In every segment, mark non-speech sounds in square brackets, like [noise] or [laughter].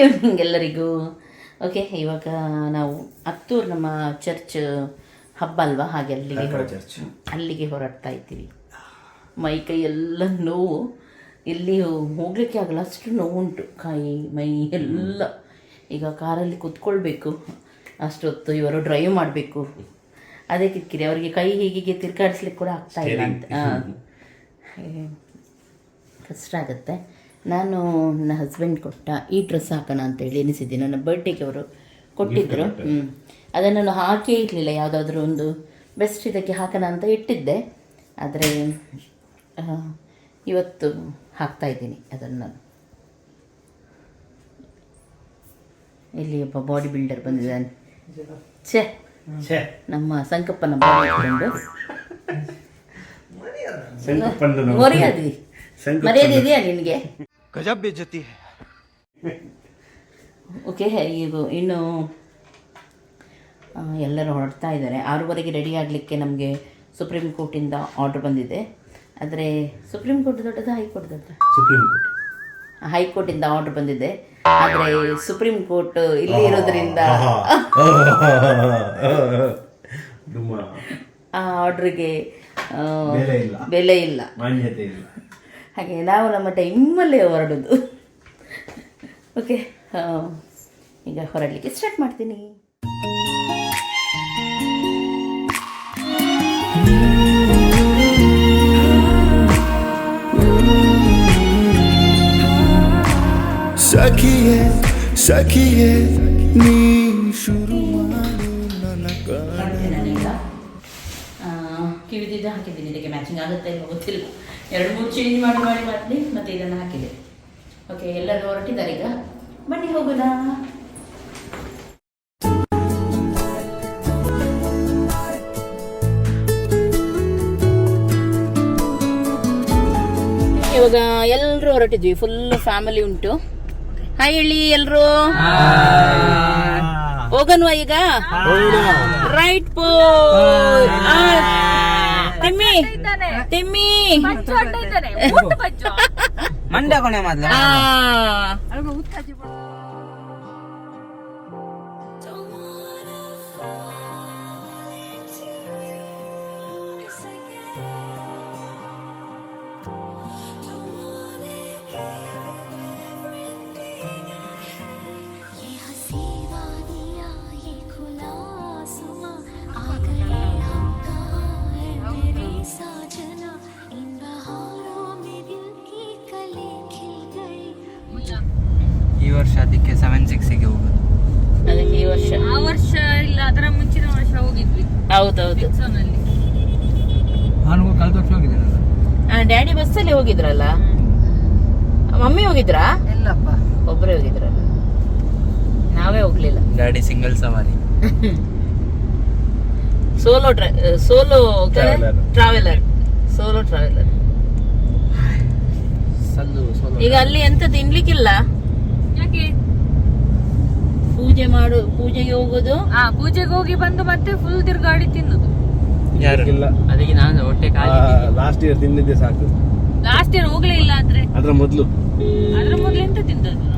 Good evening ಎಲ್ಲರಿಗೂ okay ಇವಾಗ ನಾವು ಹತ್ತೂರು ನಮ್ಮ ಚರ್ಚ್ ಹಬ್ಬ ಅಲ್ವಾ? ಹಾಗೆ ಅಲ್ಲಿಗೆ ಅಲ್ಲಿಗೆ ಹೊರಡ್ತಾ ಇದ್ದೀವಿ. ಮೈ ಕೈ ಎಲ್ಲ ನೋವು. ಇಲ್ಲಿ ಹೋಗ್ಲಿಕ್ಕೆ ಆಗಲ್ಲ ಅಷ್ಟು ನೋವುಂಟು. ಕೈ ಮೈ ಎಲ್ಲ. ಈಗ ಕಾರಲ್ಲಿ ಕುತ್ಕೊಳ್ಬೇಕು. ಅಷ್ಟೊತ್ತು ಇವರು ಡ್ರೈವ್ ಮಾಡಬೇಕು. ಅದೇ ಕಿರಿಕಿರಿ ಅವರಿಗೆ ಕೈ ಹೀಗೆ ತಿರ್ಗಾಡಿಸ್ಲಿಕ್ಕೆ ಕೂಡ ಆಗ್ತಾ ಇಲ್ಲ ಅಂತ. ಕಷ್ಟ ಆಗುತ್ತೆ. ನಾನು ನನ್ನ ಹಸ್ಬೆಂಡ್ ಕೊಟ್ಟ ಈ ಡ್ರೆಸ್ ಹಾಕೋಣ ಅಂತೇಳಿ ಎನಿಸಿದ್ದೆ ನನ್ನ ಬರ್ಡೇಗೆ ಅವರು ಕೊಟ್ಟಿದ್ದರು ಹ್ಞೂ ಅದನ್ನು ನಾನು ಹಾಕೇ ಇರಲಿಲ್ಲ. ಯಾವುದಾದ್ರೂ ಒಂದು ಬೆಸ್ಟ್ ಇದಕ್ಕೆ ಹಾಕೋಣ ಅಂತ ಇಟ್ಟಿದ್ದೆ. ಆದರೆ ಇವತ್ತು ಹಾಕ್ತಾ ಇದ್ದೀನಿ ಅದನ್ನು. ನಾನು ಇಲ್ಲಿ ಒಬ್ಬ ಬಾಡಿ ಬಿಲ್ಡರ್ ಬಂದಿದ್ದಾನೆ. ಛೇ. ನಮ್ಮ ಸಂಕಪ್ಪನ ಬಾಡಿ ಮರ್ಯಾದಿ ಮರ್ಯಾದೆ. ಮರ್ಯಾದೆ ಇದೆಯಾ ನಿನಗೆ? ಗಜಬ್ ಬೇಜತಿ ಓಕೆ ಇದು ಇನ್ನು ಎಲ್ಲರೂ ಹೊರಡ್ತಾ ಇದ್ದಾರೆ. ಆರೂವರೆಗೆ ರೆಡಿ ಆಗಲಿಕ್ಕೆ ನಮಗೆ ಸುಪ್ರೀಂ ಕೋರ್ಟಿಂದ ಆರ್ಡ್ರ್ ಬಂದಿದೆ. ಆದರೆ ಸುಪ್ರೀಂ ಕೋರ್ಟ್ ದೊಡ್ಡದ ಹೈಕೋರ್ಟ್ ದೊಡ್ಡದ. ಸುಪ್ರೀಂ ಕೋರ್ಟ್ ಹೈಕೋರ್ಟಿಂದ ಆರ್ಡ್ರ್ ಬಂದಿದೆ. ಆದರೆ ಸುಪ್ರೀಂ ಕೋರ್ಟ್ ಇಲ್ಲಿ ಇರೋದ್ರಿಂದ [laughs] ಆ ಆರ್ಡ್ರಿಗೆ ಬೆಲೆ ಇಲ್ಲ. ಬೆಲೆ ಇಲ್ಲ. ಮಾನ್ಯತೆ ಇಲ್ಲ. ಹಾಗೆ ನಾವು ನಮ್ಮ ಟೈಮಲ್ಲೇ ಹೊರಡೋದು. ಓಕೆ ಈಗ ಹೊರಡಲಿಕ್ಕೆ ಸ್ಟಾರ್ಟ್ ಮಾಡ್ತೀನಿ. ಸಖಿಯೇ ಸಖಿಯೇ ನೀ ಶುರು ಕಿವಿದಿದ್ದು ಹಾಕಿದ್ದೀನಿ ಇದಕ್ಕೆ ಮ್ಯಾಚಿಂಗ್ ಆಗುತ್ತೆ ಗೊತ್ತಿಲ್ಲ. ಎರಡು ಮೂರು ಚೇಂಜ್ ಮಾಡಿ ಮಾಡಿ ಮಾಡಿ ಮತ್ತೆ ಇದನ್ನು ಹಾಕಿದೆ. ಓಕೆ ಎಲ್ಲರೂ ಹೊರಟಿದ್ದಾರೆ ಈಗ. ಬನ್ನಿ ಹೋಗೋಣ. ಇವಾಗ ಎಲ್ಲರೂ ಹೊರಟಿದ್ವಿ ಫುಲ್ ಫ್ಯಾಮಿಲಿ ಉಂಟು. ಹಾಯ್ ಹೇಳಿ ಎಲ್ರು? ಹೋಗನ್ವಾ ಈಗ? ರೈಟ್ ಪೋ ತಿಮ್ಮಿ ತಿಮ್ಮಿ. ಮಂಡ್ಯ ಕೊನೆ ಮೊದ್ಲು. ಆ. ये ವರ್ಷ ಅದಕ್ಕೆ ಸೆವೆನ್ ಸಿಕ್ಸಿಗೆ ಹೋಗುದು. ಅದಕ್ಕೆ ಈ ವರ್ಷ. ಆ ವರ್ಷ ಇಲ್ಲ ಅದರ ಮುಂಚಿನ ವರ್ಷ ಹೋಗಿದ್ವಿ. ಹೌದೌದು. ನಲ್ಲಿ ನಾನು ಕಳೆದ ವರ್ಷ ಹೋಗಿದ್ದೇನೆ ಡ್ಯಾಡಿ ಬಸ್ಸಲ್ಲಿ ಹೋಗಿದ್ರಲ್ಲ? ಮಮ್ಮಿ ಹೋಗಿದ್ರಾ? ಇಲ್ಲಪ್ಪ. ಒಬ್ಬರೇ ಹೋಗಿದ್ರಲ್ಲ. ನಾವೇ ಹೋಗ್ಲಿಲ್ಲ. ಗಾಡಿ ಸಿಂಗಲ್ ಸವಾರಿ. Solo solo traveller solo traveller ಈಗ ಅಲ್ಲಿ ಎಂತ ತಿನ್ಲಿಕ್ಕಿಲ್ಲ? ಯಾಕೆ? ಪೂಜೆ ಮಾಡು ಪೂಜೆಗೆ ಹೋಗುದು? ಆ ಪೂಜೆಗೆ ಹೋಗಿ ಬಂದು ಮತ್ತೆ ಫುಲ್ ತಿರ್ಗಾಡಿ ತಿನ್ನುದು. ಯಾರು ಇಲ್ಲ. ಅದಕ್ಕೆ ನಾನು ಹೊಟ್ಟೆ ಖಾಲಿ ಲಾಸ್ಟ್ ಇಯರ್ ತಿಂದಿದ್ದೆ ಸಾಕು. ಲಾಸ್ಟ್ ಇಯರ್ ಹೋಗ್ಲೇ ಇಲ್ಲ ಆದ್ರೆ ಅದ್ರ ಮೊದಲು. ಅದ್ರ ಮೊದಲು ಎಂತ ತಿಂದದ್ದು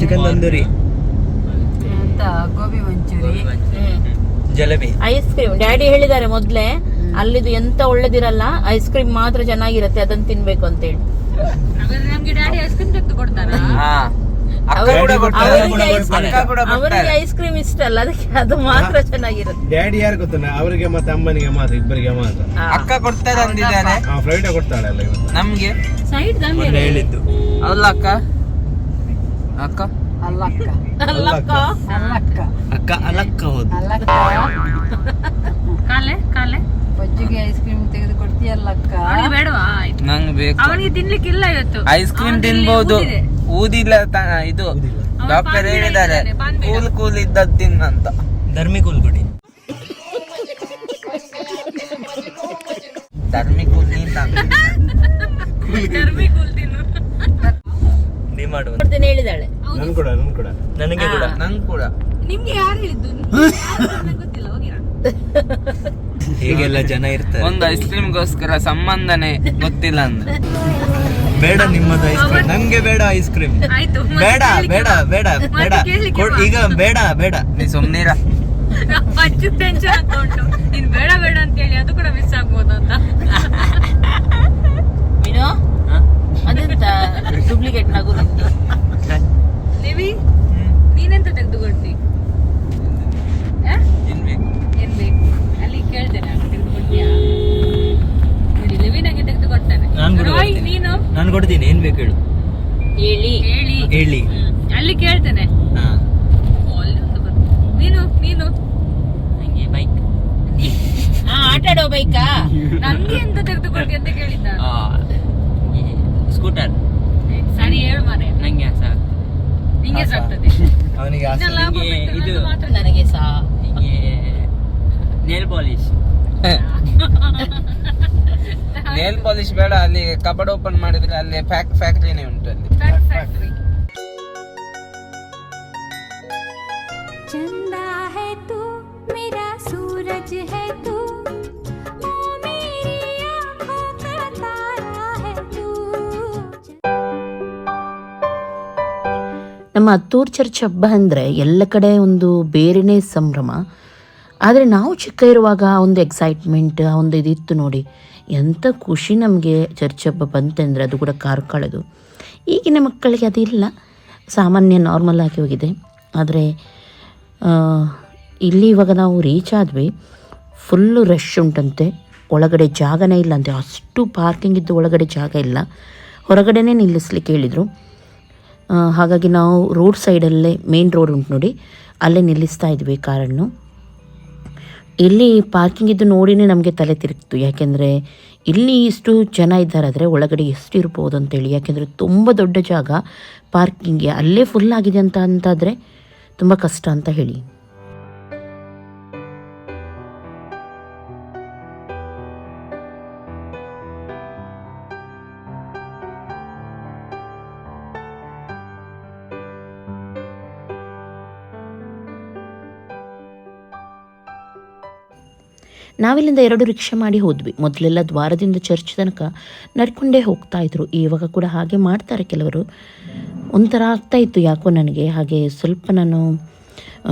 chicken tandoori. Gobi manchurian. Jalebi. Ice cream daddy ಹೇಳಿದ್ದಾರೆ ಮೊದ್ಲೇ ಅಲ್ಲಿದು ಎಂತ ಒಳ್ಳೇದಿರಲ್ಲ ಐಸ್ ಕ್ರೀಮ್ ಮಾತ್ರ ಚೆನ್ನಾಗಿರತ್ತೆ ಅದನ್ನ ತಿನ್ಬೇಕು ಅಂತ ಹೇಳಿ ನಮ್ಗೆ ಡ್ಯಾಡಿ ಐಸ್ ಕ್ರೀಮ್ ತೆಗೆದು ಕೊಡ್ತಾರ? ಅವ್ರಿಗೆ- ಐಸ್ ಕ್ರೀಮ್ ಇಷ್ಟ. ಅಲ್ಲ ಅದಕ್ಕೆ ಅದು ಮಾತ್ರ ಚೆನ್ನಾಗಿರುತ್ತೆ. ಡ್ಯಾಡಿ ಯಾರು ಗೊತ್ತಿಲ್ಲ ಅವರಿಗೆ ಮತ್ತೆ ಅಮ್ಮನಿಗೆ ಮಾತ್ರ ಇಬ್ಬರಿಗೆ ಮಾತ್ರ. ಅಕ್ಕ ಕೊಡ್ತಾರೆ ಅಂದಿದ್ದಾರೆ ಆ ಫ್ಲೈಟ್ ಕೊಡ್ತಾಳೆ ಅಲ್ಲ ಇವತ್ತು. ನಮ್ಗೆ? ಸೈಡ್ ದಂಗೆ ಹೇಳಿದ್ದು. ಅಲ್ಲ ಅಕ್ಕ. ಅಕ್ಕ? ಅಲ್ಲಕ್ಕ ಅಕ್ಕ. ಅಲಕ್ಕ ಹೋದ್. ಕಾಲೆ ಕಾಲೆ. ಬಜ್ಜಿಗೆ ಐಸ್ ಕ್ರೀಮ್ ತೆಗೆದು ಕೊಡ್ತೀಯಲ್ಲಕ್ಕ ಅವನಿಗೆ ಬೇಡವಾ? ಆಯ್ತು ನಂಗೆ ಬೇಕು. ಅವನಿಗೆ ತಿನ್ಲಿಕ್ಕಿಲ್ಲ ಇವತ್ತು. ಐಸ್ ಕ್ರೀಮ್ ತಿನ್ಬಹುದು. ಊದಿಲ್ಲ ತ- ಇದು ಡಾಕ್ಟರ್ ಹೇಳಿದ್ದಾರೆ ಕೂಲ್ ಕೂಲ್ ಇದ್ದದ್ದು ತಿನ್ನಂತ ಧರ್ಮಿ ಕೂಲ್ ಕೊಡಿ ನೀನ್ ಧರ್ಮಿ ಕೂಲ್ ಕೊಡ್ತೇನೆ ಹೇಳಿದಾಳೆ ನನ್ ಕೂಡ ನನ್ ಕೂಡ. ನನಗೆ ಕೂಡ. ಕೂಡ. ನಿಮ್ಗೆ ಯಾರು ಹೇಳಿದ್ದು? [laughs] ನಂಗ್ ಗೊತ್ತಿಲ್ಲ ಹೋಗಿರಾ? ಹೀಗೆಲ್ಲ ಜನ ಇರ್ತಾರೆ. ಒಂದು ಐಸ್ ಕ್ರೀಮ್ಗೋಸ್ಕರ ಸಂಬಂಧನೇ ಗೊತ್ತಿಲ್ಲ ಅಂದ್ರೆ. [laughs] ಬೇಡ ನಿಮ್ಮದು ಐಸ್ ಕ್ರೀಮ್ ನಂಗೆ ಬೇಡ ಐಸ್ ಕ್ರೀಮ್ ಆಯ್ತು ಮತ್ತೆ ಬೇಡ ಕೇಳ್ಲಿಕ್ಕೆ ಬೇಡ ಬಾ. ಬೇಡ ಮತ್ತೆ ಬೇಡ. ಕೇಳ್ಲಿಕ್ಕೆ ಕೊಡ್- ಬಾ. ಈಗ ಬೇಡ ಬೇಡ. ನೀ ಸುಮ್ನಿರ. ಟೆನ್ಷನ್ ಆಗ್ತಾ ಉಂಟು ಇನ್ ಬೇಡ ಬೇಡ ಅಂತ ಹೇಳಿ ಅದು ಕೂಡ ಮಿಸ್ ಆಗ್ಬೋದು ಅಂತ. ಅದೆಂತ ಡೂಪ್ಲಿಕೇಟ್ ನಗು ನಿಂದು? ನಿವಿ ನೀನೆಂತ ತೆಗೆದುಕೊಡ್ತಿ ಏನ್ ಬೇಕು ಏನ್ ಬೇಕು ಅಲ್ಲಿ ಕೇಳ್ತೇನೆ ನಾನು ತೆಗೆದುಕೊಡ್ತೀಯಾ ನೋಡಿ ಲಿವಿನಾಗೆ ತೆಗೆದುಕೊಡ್ತಾನೆ ನಾನ್ ಕೂಡ ರೋಯ್, ಕೊಡ್ತೀನಿ. ನೀನು ನಾನು ಬೇಕು ಹೇಳು. ಹೇಳಿ. ಹೇಳಿ. ಅಲ್ಲಿ ಕೇಳ್ತೇನೆ. ನೀನು ನೀನು? ನಂಗೆ ಬೈಕ್ ಹಾ ಆಟ ಆಡೋ ಬೈಕಾ [laughs] ನನ್ಗೆ ಎಂತ ತೆಗೆದುಕೊಳ್ತಿ ಅಂತ ಕೇಳಿದ್ದ? ಸ್ಕೂಟರ್ ಸರಿ ಹೇಳು ಮಾರೆ ನಂಗೆ ಸಾಕು ನಿಂಗೆ ಆಸಾ. ಸಾಕ್ತದೆ ಅವನಿಗೆ ನಂಗೆ ಇದು ಮಾತ್ರ ನನಗೆ ಸಾ. ನೇಲ್ ಪಾಲಿಶ್ ನೇಲ್ ಪಾಲಿಶ್ ಬೇಡ ಅಲ್ಲಿ ಕಬಡ್ ಓಪನ್ ಮಾಡಿದ್ರೆ ಅಲ್ಲಿ ಫ್ಯಾಕ್ ಫ್ಯಾಕ್ಟ್ರಿನೇ ಉಂಟು ಅಲ್ಲಿ. ನಮ್ಮ ಅತ್ತೂರ್ ಚರ್ಚ್ ಹಬ್ಬ ಅಂದರೆ ಎಲ್ಲ ಕಡೆ ಒಂದು ಬೇರೆನೇ ಸಂಭ್ರಮ. ಆದರೆ ನಾವು ಚಿಕ್ಕ ಇರುವಾಗ ಒಂದು ಎಕ್ಸೈಟ್ಮೆಂಟ್ ಒಂದು ಇದಿತ್ತು ನೋಡಿ. ಎಂಥ ಖುಷಿ ನಮಗೆ ಚರ್ಚ್ ಹಬ್ಬ ಬಂತೆಂದರೆ ಅದು ಕೂಡ ಕಾರ್ಕಳದು ಈಗಿನ ಮಕ್ಕಳಿಗೆ ಅದಿಲ್ಲ. ಸಾಮಾನ್ಯ ನಾರ್ಮಲ್ ಆಗಿ ಹೋಗಿದೆ. ಆದರೆ ಇಲ್ಲಿ ಇವಾಗ ನಾವು ರೀಚ್ ಆದ್ವಿ. ಫುಲ್ಲು ರಶ್ ಉಂಟಂತೆ. ಒಳಗಡೆ ಜಾಗನೇ ಇಲ್ಲ ಅಂತೆ. ಅಷ್ಟು ಪಾರ್ಕಿಂಗ್ ಇದ್ದು ಒಳಗಡೆ ಜಾಗ ಇಲ್ಲ. ಹೊರಗಡೆನೇ ನಿಲ್ಲಿಸ್ಲಿಕ್ಕೆ ಹೇಳಿದರು. ಹಾಗಾಗಿ ನಾವು ರೋಡ್ ಸೈಡಲ್ಲೇ ಮೇನ್ ರೋಡ್ ಉಂಟು ನೋಡಿ. ಅಲ್ಲೇ ನಿಲ್ಲಿಸ್ತಾ ಇದ್ವಿ ಕಾರನ್ನು. ಇಲ್ಲಿ ಪಾರ್ಕಿಂಗ್ ಇದ್ದು ನೋಡಿನೇ ನಮಗೆ ತಲೆ ತಿರುಗ್ತು. ಯಾಕೆಂದರೆ ಇಲ್ಲಿ ಇಷ್ಟು ಜನ ಇದ್ದಾರಾದರೆ ಒಳಗಡೆ ಎಷ್ಟು ಇರ್ಬೋದು ಅಂತೇಳಿ. ಯಾಕೆಂದರೆ ತುಂಬ ದೊಡ್ಡ ಜಾಗ ಪಾರ್ಕಿಂಗ್ಗೆ ಅಲ್ಲೇ ಫುಲ್ ಆಗಿದೆ ಅಂತ ಅಂತಾದರೆ ತುಂಬ ಕಷ್ಟ ಅಂತ ಹೇಳಿ. ನಾವಿಲ್ಲಿಂದ ಎರಡು ರಿಕ್ಷಾ ಮಾಡಿ ಹೋದ್ವಿ. ಮೊದಲೆಲ್ಲ ದ್ವಾರದಿಂದ ಚರ್ಚ್ ತನಕ ನಡ್ಕೊಂಡೇ ಹೋಗ್ತಾ ಇದ್ರು. ಇವಾಗ ಕೂಡ ಹಾಗೆ ಮಾಡ್ತಾರೆ ಕೆಲವರು. ಒಂಥರ ಆಗ್ತಾ ಇತ್ತು ಯಾಕೋ ನನಗೆ. ಹಾಗೆ ಸ್ವಲ್ಪ ನಾನು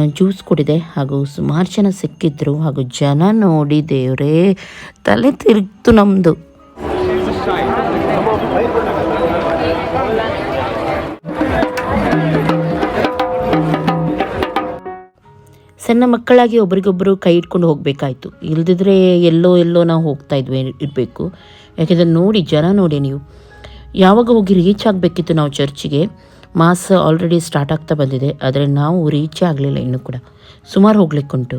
ಜ್ಯೂಸ್ ಕುಡಿದೆ. ಹಾಗೂ ಸುಮಾರು ಜನ ಸಿಕ್ಕಿದ್ರು. ಹಾಗೂ ಜನ ನೋಡಿ ದೇವರೇ, ತಲೆ ತಿರುಗ್ತು ನಮ್ಮದು ಸಣ್ಣ ಮಕ್ಕಳಾಗಿ ಒಬ್ರಿಗೊಬ್ಬರು ಕೈ ಇಟ್ಕೊಂಡು ಹೋಗಬೇಕಾಯ್ತು. ಇಲ್ದಿದ್ರೆ ಎಲ್ಲೋ ಎಲ್ಲೋ ನಾವು ಹೋಗ್ತಾ ಇದ್ವಿ, ಇರಬೇಕು. ಯಾಕೆಂದರೆ ನೋಡಿ, ಜನ ನೋಡಿ ನೀವು. ಯಾವಾಗ ಹೋಗಿ ರೀಚ್ ಆಗಬೇಕಿತ್ತು ನಾವು ಚರ್ಚಿಗೆ ಮಾಸ್ ಆಲ್ರೆಡಿ ಸ್ಟಾರ್ಟ್ ಆಗ್ತಾ ಬಂದಿದೆ. ಆದರೆ ನಾವು ರೀಚೇ ಆಗಲಿಲ್ಲ ಇನ್ನೂ ಕೂಡ. ಸುಮಾರು ಹೋಗ್ಲಿಕ್ಕುಂಟು.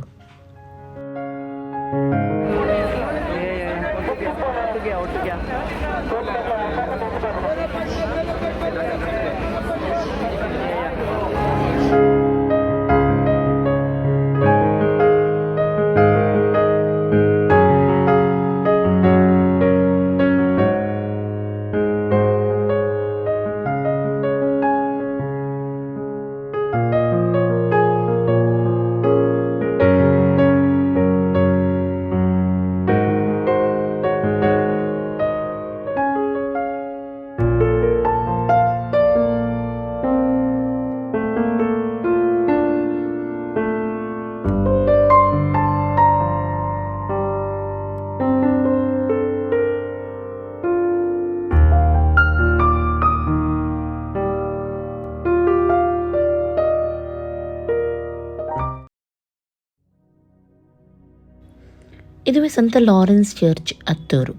ಸಂತ ಲಾರೆನ್ಸ್ ಚರ್ಚ್ ಹತ್ತೋರು.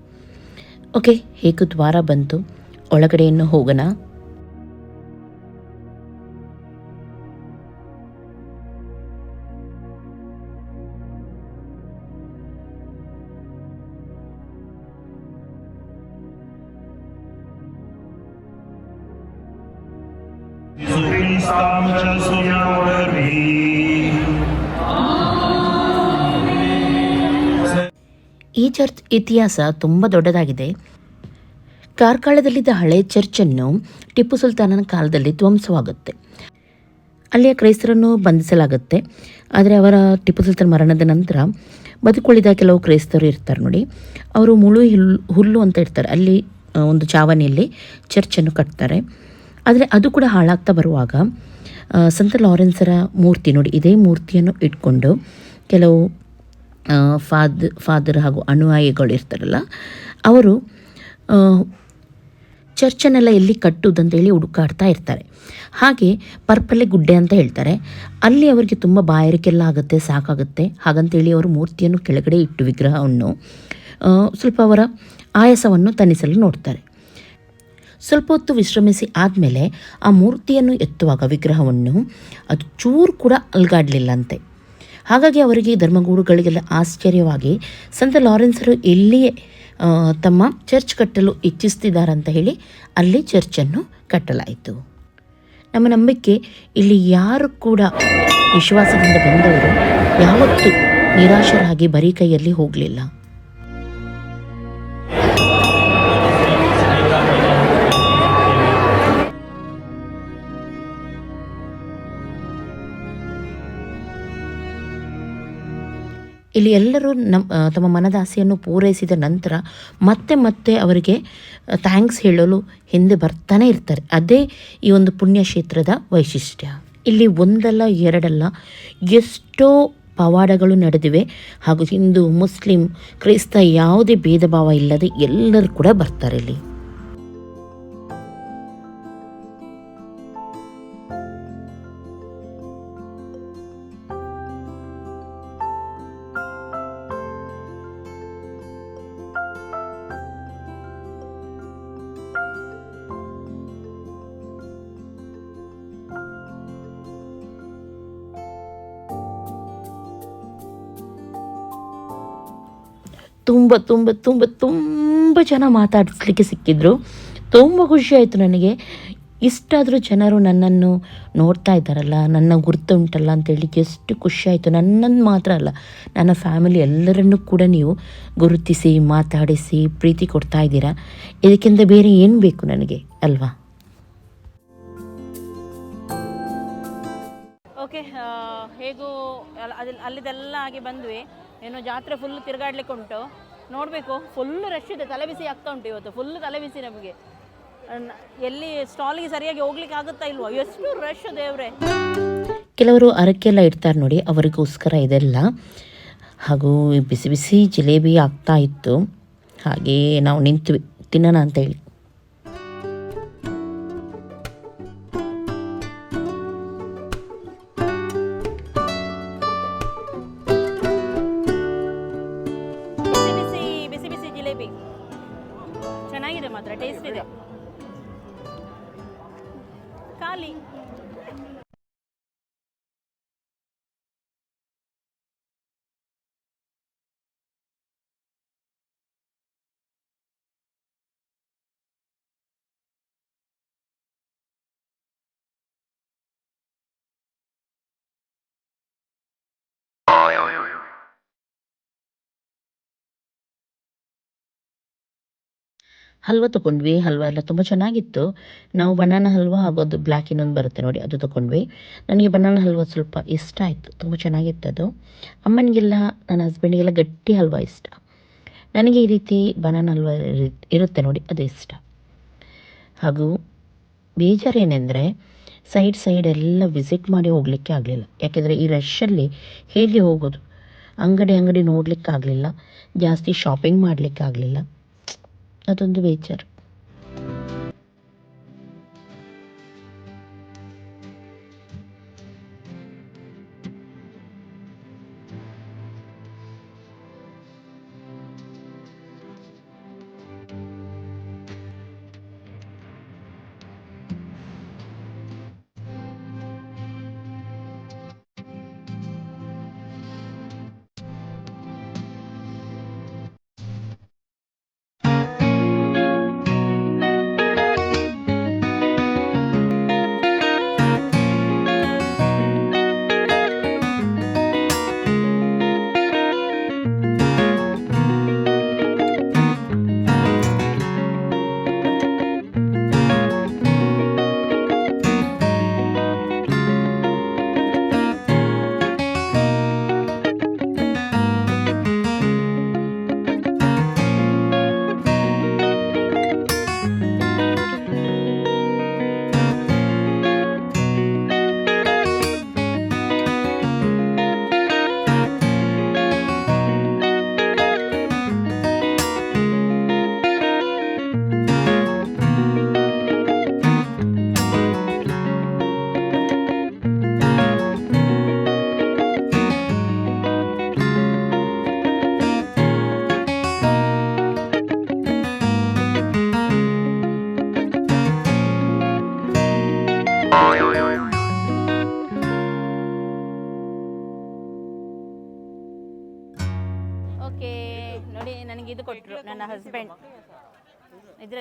ಓಕೆ ಹೇಗೂ ದ್ವಾರ ಬಂತು? ಒಳಗಡೆಯನ್ನು ಹೋಗೋಣ. Sam, Chelsea, Order, ಚರ್ಚ್ ಇತಿಹಾಸ ತುಂಬ ದೊಡ್ಡದಾಗಿದೆ. ಕಾರ್ಕಳದಲ್ಲಿದ್ದ ಹಳೆ ಚರ್ಚನ್ನು ಟಿಪ್ಪು ಸುಲ್ತಾನನ ಕಾಲದಲ್ಲಿ ಧ್ವಂಸವಾಗುತ್ತೆ. ಅಲ್ಲಿಯ ಕ್ರೈಸ್ತರನ್ನು ಬಂಧಿಸಲಾಗುತ್ತೆ. ಆದರೆ ಅವರ ಟಿಪ್ಪು ಸುಲ್ತಾನ್ ಮರಣದ ನಂತರ ಬದುಕುಳಿದ ಕೆಲವು ಕ್ರೈಸ್ತರು ಇರ್ತಾರೆ ನೋಡಿ. ಅವರು ಮುಳು ಹುಲ್ಲು ಹುಲ್ಲು ಅಂತ ಇರ್ತಾರೆ. ಅಲ್ಲಿ ಒಂದು ಚಾವಣಿಯಲ್ಲಿ ಚರ್ಚನ್ನು ಕಟ್ತಾರೆ. ಆದರೆ ಅದು ಕೂಡ ಹಾಳಾಗ್ತಾ ಬರುವಾಗ ಸಂತ ಲಾರೆನ್ಸರ ಮೂರ್ತಿ ನೋಡಿ. ಇದೇ ಮೂರ್ತಿಯನ್ನು ಇಟ್ಕೊಂಡು ಕೆಲವು ಫಾದ್, ಫಾದರ್ ಹಾಗೂ ಅನುಯಾಯಿಗಳು ಇರ್ತಾರಲ್ಲ, ಅವರು ಚರ್ಚನ್ನೆಲ್ಲ ಎಲ್ಲಿ ಕಟ್ಟುವುದಂತೇಳಿ ಹುಡುಕಾಡ್ತಾ ಇರ್ತಾರೆ. ಹಾಗೆ ಪರ್ಪಲೆ ಗುಡ್ಡೆ ಅಂತ ಹೇಳ್ತಾರೆ. ಅಲ್ಲಿ ಅವರಿಗೆ ತುಂಬ ಬಾಯಾರಿಕೆಲ್ಲ ಆಗುತ್ತೆ, ಸಾಕಾಗುತ್ತೆ. ಹಾಗಂತೇಳಿ ಅವರು ಮೂರ್ತಿಯನ್ನು ಕೆಳಗಡೆ ಇಟ್ಟು ವಿಗ್ರಹವನ್ನು ಸ್ವಲ್ಪ ಅವರ ಆಯಾಸವನ್ನು ತನಿಸಲು ನೋಡ್ತಾರೆ. ಸ್ವಲ್ಪ ಹೊತ್ತು ವಿಶ್ರಮಿಸಿ ಆದಮೇಲೆ ಆ ಮೂರ್ತಿಯನ್ನು ಎತ್ತುವಾಗ ವಿಗ್ರಹವನ್ನು, ಅದು ಚೂರು ಕೂಡ ಅಲ್ಗಾಡಲಿಲ್ಲಂತೆ. ಹಾಗಾಗಿ ಅವರಿಗೆ ಧರ್ಮಗುರುಗಳಿಗೆಲ್ಲ ಆಶ್ಚರ್ಯವಾಗಿ ಸಂತ ಲಾರೆನ್ಸರು ಎಲ್ಲಿಯೇ ತಮ್ಮ ಚರ್ಚ್ ಕಟ್ಟಲು ಇಚ್ಛಿಸ್ತಿದ್ದಾರಂತ ಹೇಳಿ ಅಲ್ಲಿ ಚರ್ಚನ್ನು ಕಟ್ಟಲಾಯಿತು. ನಮ್ಮ ನಂಬಿಕೆ, ಇಲ್ಲಿ ಯಾರು ಕೂಡ ವಿಶ್ವಾಸದಿಂದ ಬಂದವರು ಯಾವತ್ತೂ ನಿರಾಶರಾಗಿ ಬರೀ ಕೈಯಲ್ಲಿ ಹೋಗಲಿಲ್ಲ. ಇಲ್ಲಿ ಎಲ್ಲರೂ ನಮ್ಮ ತಮ್ಮ ಮನದಾಸೆಯನ್ನು ಪೂರೈಸಿದ ನಂತರ ಮತ್ತೆ ಮತ್ತೆ ಅವರಿಗೆ ಥ್ಯಾಂಕ್ಸ್ ಹೇಳಲು ಹಿಂದೆ ಬರ್ತಾನೆ ಇರ್ತಾರೆ. ಅದೇ ಈ ಒಂದು ಪುಣ್ಯಕ್ಷೇತ್ರದ ವೈಶಿಷ್ಟ್ಯ. ಇಲ್ಲಿ ಒಂದಲ್ಲ, ಎರಡಲ್ಲ, ಎಷ್ಟೋ ಪವಾಡಗಳು ನಡೆದಿವೆ. ಹಾಗೂ ಹಿಂದೂ, ಮುಸ್ಲಿಂ, ಕ್ರೈಸ್ತ ಯಾವುದೇ ಭೇದ ಭಾವ ಇಲ್ಲದೆ ಎಲ್ಲರೂ ಕೂಡ ಬರ್ತಾರೆ ಇಲ್ಲಿ. ತುಂಬ ತುಂಬ ತುಂಬ ತುಂಬ ಜನ ಮಾತಾಡಿಸ್ಲಿಕ್ಕೆ ಸಿಕ್ಕಿದ್ರು. ತುಂಬ ಖುಷಿ ಆಯಿತು ನನಗೆ. ಇಷ್ಟಾದರೂ ಜನರು ನನ್ನನ್ನು ನೋಡ್ತಾ ಇದ್ದಾರಲ್ಲ, ನನ್ನ ಗುರುತು ಉಂಟಲ್ಲ ಅಂತೇಳಿ ಎಷ್ಟು ಖುಷಿ ಆಯಿತು. ನನ್ನನ್ನು ಮಾತ್ರ ಅಲ್ಲ, ನನ್ನ ಫ್ಯಾಮಿಲಿ ಎಲ್ಲರನ್ನೂ ಕೂಡ ನೀವು ಗುರುತಿಸಿ, ಮಾತಾಡಿಸಿ, ಪ್ರೀತಿ ಕೊಡ್ತಾ ಇದ್ದೀರಾ? ಇದಕ್ಕಿಂತ ಬೇರೆ ಏನು ಬೇಕು ನನಗೆ, ಅಲ್ವಾ? ಓಕೆ ಹೇಗೂ ಅಲ್- ಅಲ್ಲಿ ಅಲ್ಲಿದೆಲ್ಲ ಆಗಿ ಬಂದ್ವಿ. ಏನು ಜಾತ್ರೆ ಫುಲ್ ತಿರುಗಾಡ್ಲಿಕ್ಕೆ ಉಂಟು ನೋಡಬೇಕು ಫುಲ್ ರಶ್ ಇದೆ. ತಲೆಬಿಸಿ ಆಗ್ತಾ ಉಂಟು ಇವತ್ತು ಫುಲ್ ತಲೆಬಿಸಿ ನಮಗೆ. ಅನ್- ಎಲ್ಲಿ ಸ್ಟಾಲಿಗೆ ಸರಿಯಾಗಿ ಹೋಗ್ಲಿಕ್ಕೆ ಆಗುತ್ತಾ ಇಲ್ವಾ? ಎಷ್ಟು ರಶ್ ದೇವ್ರೆ. ಕೆಲವರು ಅರಕೆಲ್ಲ ಇಡ್ತಾರೆ ನೋಡಿ, ಅವರಿಗೋಸ್ಕರ ಇದೆಲ್ಲ. ಹಾಗೂ ಬಿಸಿ ಬಿಸಿ ಜಿಲೇಬಿ ಆಗ್ತಾ ಇತ್ತು. ಹಾಗೆ ನಾವು ನಿಂತ್ವಿ, ತಿನ್ನೋಣ ಅಂತ ಹೇಳಿ. ಮಾತ್ರ ಟೇಸ್ಟ್ ಇದೆ. ಖಾಲಿ. ಹಲ್ವ ತಗೊಂಡ್ವಿ ಹಲ್ವ ಎಲ್ಲ ತುಂಬ ಚೆನ್ನಾಗಿತ್ತು. ನಾವು ಬನಾನ ಹಲ್ವ ಹಾಗೂ ಅದು ಬ್ಲ್ಯಾಕ್ ಇನ್ನೊಂದು ಬರುತ್ತೆ ನೋಡಿ, ಅದು ತಗೊಂಡ್ವಿ ನನಗೆ ಬನಾನ ಹಲ್ವ ಸ್ವಲ್ಪ ಇಷ್ಟ ಆಯಿತು, ತುಂಬ ಚೆನ್ನಾಗಿತ್ತು ಅದು. ಅಮ್ಮನಿಗೆಲ್ಲ, ನನ್ನ ಹಸ್ಬೆಂಡಿಗೆಲ್ಲ ಗಟ್ಟಿ ಹಲ್ವ ಇಷ್ಟ. ನನಗೆ ಈ ರೀತಿ ಬನಾನ ಹಲ್ವ ಇರು- ಇರುತ್ತೆ ನೋಡಿ, ಅದು ಇಷ್ಟ. ಹಾಗೂ ಬೇಜಾರೇನೆಂದರೆ ಸೈಡ್ ಸೈಡ್ ಎಲ್ಲ ವಿಸಿಟ್ ಮಾಡಿ ಹೋಗಲಿಕ್ಕೆ ಆಗಲಿಲ್ಲ. ಯಾಕೆಂದರೆ ಈ ರಶಲ್ಲಿ ಹೇಗೆ ಹೋಗೋದು? ಅಂಗಡಿ ಅಂಗಡಿ ನೋಡಲಿಕ್ಕೆ ಆಗಲಿಲ್ಲ, ಜಾಸ್ತಿ ಶಾಪಿಂಗ್ ಮಾಡಲಿಕ್ಕೆ ಆಗಲಿಲ್ಲ. ಅದೊಂದು ಬೇಜಾರು.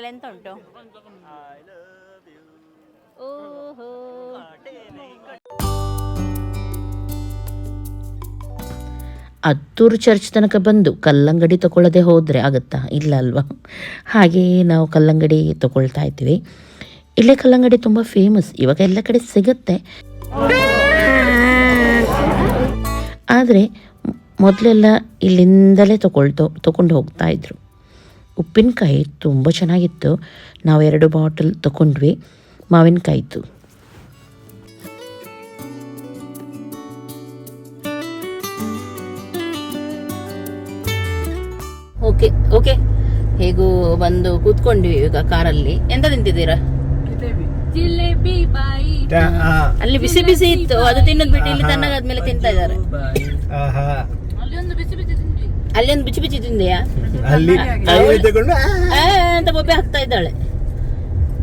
ಎಂತ ಉಂಟು ಓಹೋ. ಹತ್ತೂರು ಚರ್ಚ್ ತನಕ ಬಂದು ಕಲ್ಲಂಗಡಿ ತಗೊಳ್ಳದೆ ಹೋದರೆ ಆಗುತ್ತಾ? ಇಲ್ಲ ಅಲ್ವಾ? ಹಾಗೆಯೇ ನಾವು ಕಲ್ಲಂಗಡಿ ತಗೊಳ್ತಾ ಇದ್ದೀವಿ. ಇಲ್ಲೇ ಕಲ್ಲಂಗಡಿ ತುಂಬ ಫೇಮಸ್ ಇವಾಗ ಎಲ್ಲ ಕಡೆ ಸಿಗುತ್ತೆ. ಆದರೆ ಮೊದಲೆಲ್ಲ ಇಲ್ಲಿಂದಲೇ ತಗೊಳ್ತೋ ತಗೊಂಡು ಹೋಗ್ತಾ ಇದ್ರು. ಉಪ್ಪಿನಕಾಯಿ ತುಂಬ ಚೆನ್ನಾಗಿತ್ತು. ನಾವು ಎರಡು ಬಾಟಲ್ ತಗೊಂಡ್ವಿ ಮಾವಿನಕಾಯಿತು ಓಕೆ ಓಕೆ. ಹೇಗೂ ಬಂದು ಕೂತ್ಕೊಂಡ್ವಿ ಈಗ ಕಾರಲ್ಲಿ. ಎಂತ ತಿಂತಿದ್ದೀರಾ? ಅಲ್ಲಿ ಬಿಸಿ ಬಿಸಿ ಇತ್ತು. ಅದು ತಿನ್ನೋದು ಬಿಟ್ಟು ಇಲ್ಲಿ ತಣ್ಣಗಾದ್ಮೇಲೆ ತಿಂತಾ ಇದ್ದಾರೆ. ಅಲ್ಲಿ ಒಂದು ಬಿಚ್ಚಿ ಬಿಸಿ ತಿಂದೆಯಾ? ಅಲ್ಲಿ ತಗೊಂಡು ಆ, ಆ ಅಂತ ಬೊಬ್ಬೆ ಹಾಕ್ತಾ ಇದ್ದಾಳೆ.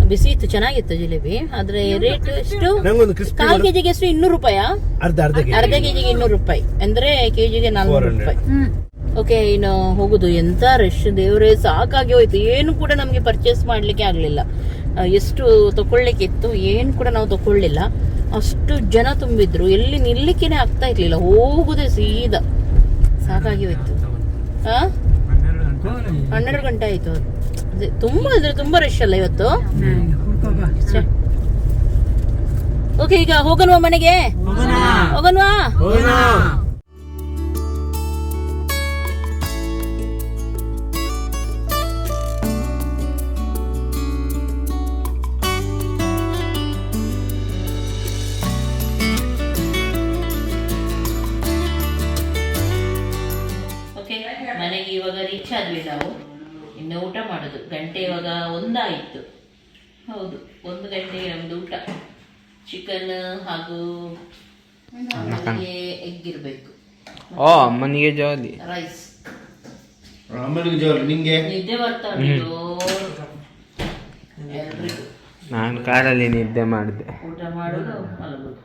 ಬಿಸಿ ಇತ್ತು ಚೆನ್ನಾಗಿತ್ತು ಜಿಲೇಬಿ. ಆದ್ರೆ ರೇಟ್ ಎಷ್ಟು? ಕಾಲ್ ಕೆಜಿಗೆ ಎಷ್ಟು? ಇನ್ನೂರು ರೂಪಾಯಿ? ಅರ್ಧ ಅರ್ಧ ಕೆಜಿಗೆ ಇನ್ನೂರು ರೂಪಾಯಿ. ಅಂದ್ರೆ ಕೆಜಿಗೆ ನಾಲ್ನೂರು 400. ರೂಪಾಯಿ. ಓಕೆ ಇನ್ನು ಹೋಗುದು. ಎಂತ ರಶ್ ದೇವರೇ ಸಾಕಾಗಿ ಹೋಯ್ತು. ಏನು ಕೂಡ ನಮಗೆ ಪರ್ಚೇಸ್ ಮಾಡ್ಲಿಕ್ಕೆ ಆಗ್ಲಿಲ್ಲ. ಎಷ್ಟು ತಕೊಳ್ಳಿಕ್ಕೆ ಇತ್ತು ಏನು ಕೂಡ ನಾವು ತಕೊಳ್ಳಿಲ್ಲ. ಅಷ್ಟು ಜನ ತುಂಬಿದ್ರು. ಎಲ್ಲಿ ನಿಲ್ಲಿಕ್ಕೇನೆ ಆಗ್ತಾ ಇರ್ಲಿಲ್ಲ. ಹೋಗುದೇ ಸೀದಾ. ಸಾಕಾಗಿ ಹೋಯ್ತು. ಹನ್ನೆರಡು ಗಂಟೆ ಆಯ್ತು. ಅದೇ ತುಂಬಾ ಇದ್ರೆ ತುಂಬಾ ರಶ್ ಅಲ್ಲ ಇವತ್ತು? ಓಕೆ ಈಗ ಹೋಗಲ್ವಾ ಮನೆಗೆ? ಹೋಗಲ್ವಾ? ಆದ್ವಿ ನಾವು. ಇನ್ನು ಊಟ ಮಾಡೋದು. ಗಂಟೆ ಇವಾಗ ಒಂದಾಯಿತು. ಹೌದು ಒಂದು ಗಂಟೆಗೆ ನಮ್ದು ಊಟ. ಚಿಕನ್ ಹಾಗೂ ಎಗ್ ಇರಬೇಕು. ಓ ಅಮ್ಮನಿಗೆ ಜಾಲಿ ರೈಸ್ ಅಮ್ಮನಿಗೆ ಜಾಲಿ ನಿಂಗೆ? ನಿದ್ದೆ ಬರ್ತಾ ನಾನು ಕಾರಲ್ಲಿ ನಿದ್ದೆ ಮಾಡಿದೆ. ಊಟ ಮಾಡೋದು ಮಲಗೋದು.